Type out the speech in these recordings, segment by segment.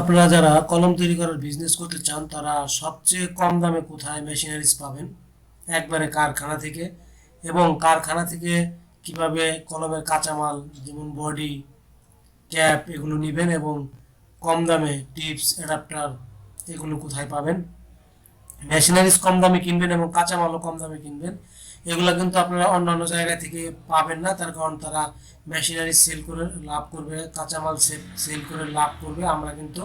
আপনারা যারা কলম তৈরি করার বিজনেস করতে চান, তারা সবচেয়ে কম দামে কোথায় মেশিনারিজ পাবেন? একবারে কারখানা থেকে। এবং কারখানা থেকে কীভাবে কলমের কাঁচামাল, যেমন বডি ক্যাপ এগুলো নেবেন এবং কম দামে টিপস অ্যাডাপ্টার এগুলো কোথায় পাবেন? মেশিনারিজ কম দামে কিনবেন এবং কাঁচামালও কম দামে কিনবেন। এগুলো কিন্তু আপনারা অন্যান্য জায়গা থেকে পাবেন না, তার কারণ তারা মেশিনারি সেল করে লাভ করবে, কাঁচামাল সেল করে লাভ করবে। আমরা কিন্তু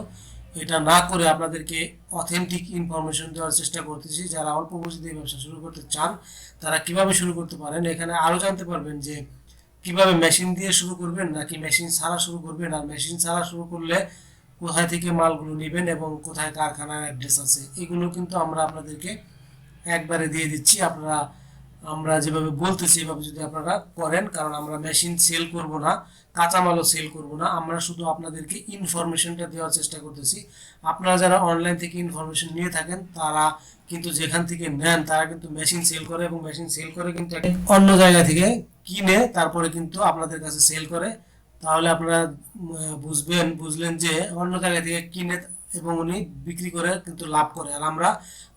এটা না করে আপনাদেরকে অথেন্টিক ইনফরমেশন দেওয়ার চেষ্টা করতেছি। যারা অল্প পুঁজিতে ব্যবসা শুরু করতে চান, তারা কীভাবে শুরু করতে পারেন? এখানে আরও জানতে পারবেন যে কীভাবে মেশিন দিয়ে শুরু করবেন, নাকি মেশিন ছাড়া শুরু করবেন? আর মেশিন ছাড়া শুরু করলে কোথায় থেকে মালগুলো নেবেন এবং কোথায় কারখানার অ্যাড্রেস আছে? এগুলো কিন্তু আমরা আপনাদেরকে একবারে দিয়ে দিচ্ছি। আপনারা আমরা যেভাবে বলতেছি, এভাবে যদি আপনারা করেন, কারণ আমরা মেশিন সেল করব না, কাঁচামালও সেল করব না, আমরা শুধু আপনাদেরকে ইনফরমেশনটা দেওয়ার চেষ্টা করতেছি। আপনারা যারা অনলাইন থেকে ইনফরমেশন নিয়ে থাকেন, তারা কিন্তু যেখান থেকে নেন, তারা কিন্তু মেশিন সেল করে এবং মেশিন সেল করে কিন্তু অন্য জায়গা থেকে কিনে তারপরে কিন্তু আপনাদের কাছে সেল করে। তাহলে আপনারা বুঝবেন, বুঝলেন যে অন্য জায়গা থেকে কিনে এবং উনি বিক্রি করে কিন্তু লাভ করে। আর আমরা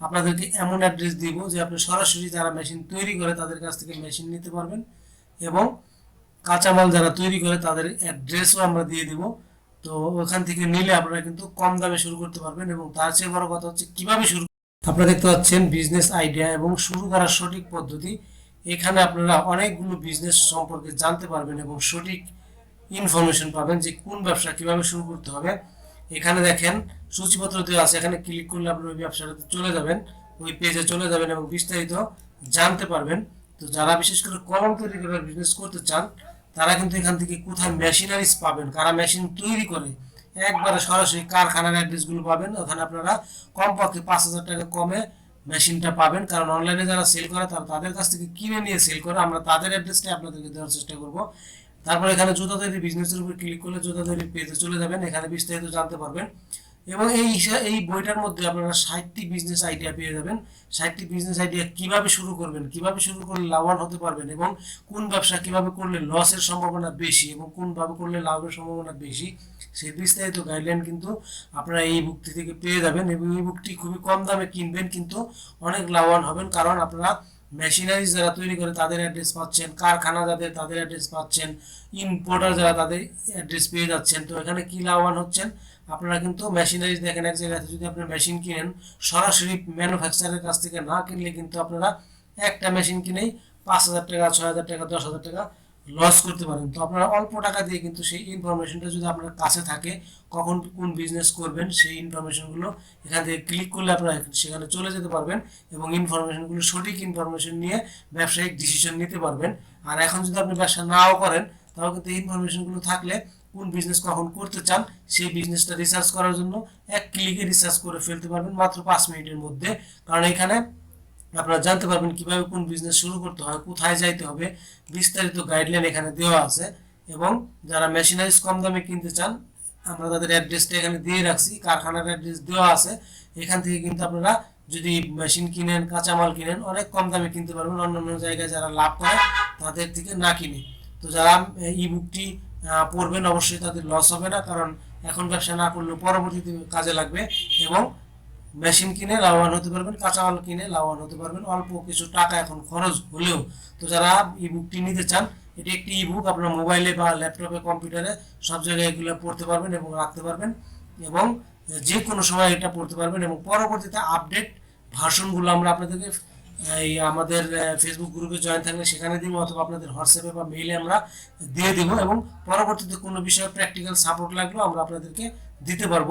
আপনাদেরকে এমন অ্যাড্রেস দিব যে আপনি সরাসরি যারা মেশিন তৈরি করে তাদের কাছ থেকে মেশিন নিতে পারবেন এবং কাঁচামাল যারা তৈরি করে তাদের অ্যাড্রেসও আমরা দিয়ে দিব। তো ওখান থেকে নিলে আপনারা কিন্তু কম দামে শুরু করতে পারবেন এবং তার চেয়ে বড় কথা হচ্ছে কীভাবে শুরু আপনারা দেখতে পাচ্ছেন বিজনেস আইডিয়া এবং শুরু করার সঠিক পদ্ধতি। এখানে আপনারা অনেকগুলো বিজনেস সম্পর্কে জানতে পারবেন এবং সঠিক ইনফরমেশন পাবেন যে কোন ব্যবসা কীভাবে শুরু করতে হবে। এখানে দেখেন সূচিপত্র দেওয়া আছে, এখানে ক্লিক করলে আপনি ওই ব্যবসাটাতে চলে যাবেন, ওই পেজে চলে যাবেন এবং বিস্তারিত জানতে পারবেন। তো যারা বিশেষ করে কলম তৈরি করে বিজনেস করতে চান, তারা কিন্তু এখান থেকে কোথায় মেশিনারিজ পাবেন, কারা মেশিন তৈরি করে, একবারে সরাসরি কারখানার অ্যাড্রেসগুলো পাবেন। ওখানে আপনারা কমপক্ষে পাঁচ হাজার টাকা কমে মেশিনটা পাবেন। কারণ অনলাইনে যারা সেল করে, তারা তাদের কাছ থেকে কিনে নিয়ে সেল করে। আমরা তাদের অ্যাড্রেসটাই আপনাদেরকে দেওয়ার চেষ্টা করব। তারপর এখানে জুতা তৈরি বিজনেসের উপর ক্লিক করলে জুতা তৈরি পেজে চলে যাবেন। এখানে বিস্তারিত জানতে পারবেন। এবং এই এই বইটার মধ্যে আপনারা ষাটটি বিজনেস আইডিয়া পেয়ে যাবেন। ষাটটি বিজনেস আইডিয়া কীভাবে শুরু করবেন, কীভাবে শুরু করলে লাভবান হতে পারবেন এবং কোন ব্যবসা কীভাবে করলে লসের সম্ভাবনা বেশি এবং কোনভাবে করলে লাভের সম্ভাবনা বেশি, সেই বিস্তারিত গাইডলাইন কিন্তু আপনারা এই বুকটি থেকে পেয়ে যাবেন এবং এই বুকটি খুবই কম দামে কিনবেন কিন্তু অনেক লাভবান হবেন। কারণ আপনারা মেশিনারিজ যারা তৈরি করে তাদের অ্যাড্রেস পাচ্ছেন, কারখানা যাদের, তাদের অ্যাড্রেস পাচ্ছেন ইম্পোর্টার যারা তাদের অ্যাড্রেস পেয়ে যাচ্ছেন। তো এখানে কী লাভবান হচ্ছেন? আপনারা কিন্তু মেশিনারিজ দেখেন এক জায়গাতে যদি আপনি মেশিন কিনেন, সরাসরি ম্যানুফ্যাকচারের কাছ থেকে না কিনলে কিন্তু আপনারা একটা মেশিন কিনেই পাঁচ হাজার টাকা, ছয় হাজার টাকা, দশ হাজার টাকা লস করতে পারেন। তো আপনারা অল্প টাকা দিয়ে কিন্তু সেই ইনফরমেশনটা যদি আপনার কাছে থাকে, কখন কোন বিজনেস করবেন, সেই ইনফরমেশনগুলো এখান থেকে ক্লিক করলে আপনারা সেখানে চলে যেতে পারবেন এবং ইনফরমেশনগুলো সঠিক ইনফরমেশন নিয়ে ব্যবসায়িক ডিসিশন নিতে পারবেন। আর এখন যদি আপনি ব্যবসা নাও করেন তাহলে কিন্তু ইনফরমেশনগুলো থাকলে কোন বিজনেস কখন করতে চান, সেই বিজনেসটা রিসার্চ করার জন্য এক ক্লিকে রিসার্চ করে ফেলতে পারবেন মাত্র পাঁচ মিনিটের মধ্যে। কারণ এখানে আপনারা জানতে পারবেন কীভাবে কোন বিজনেস শুরু করতে হয়, কোথায় যাইতে হবে, বিস্তারিত গাইডলাইন এখানে দেওয়া আছে এবং যারা মেশিনারিজ কম দামে কিনতে চান, আমরা তাদের অ্যাড্রেসটা এখানে দিয়ে রাখছি, কারখানার অ্যাড্রেস দেওয়া আছে। এখান থেকে কিন্তু আপনারা যদি মেশিন কিনেন, কাঁচামাল কিনেন, অনেক কম দামে কিনতে পারবেন। অন্যান্য জায়গায় যারা লাভ করে, তাদের থেকে না কিনে। তো যারা ই বুকটি পড়বেন, অবশ্যই তাদের লস হবে না, কারণ এখন ব্যবসা না করলেও পরবর্তীতে কাজে লাগবে এবং মেশিন কিনে লাভবান হতে পারবেন কাঁচা কাঁচামাল কিনে লাভবান হতে পারবেন। অল্প কিছু টাকা এখন খরচ হলেও তো যারা ই বুকটি নিতে চান, এটি একটি ই বুক আপনার মোবাইলে বা ল্যাপটপে, কম্পিউটারে সব জায়গায় এগুলো পড়তে পারবেন এবং রাখতে পারবেন এবং যে কোনো সময় এটা পড়তে পারবেন এবং পরবর্তীতে আপডেট ভার্সনগুলো আমরা আপনাদেরকে এই আমাদের ফেসবুক গ্রুপে জয়েন থাকলে সেখানে দিব অথবা আপনাদের হোয়াটসঅ্যাপে বা মেইলে আমরা দিয়ে দিব এবং পরবর্তীতে কোনো বিষয়ে প্র্যাকটিক্যাল সাপোর্ট লাগলেও আমরা আপনাদেরকে দিতে পারব।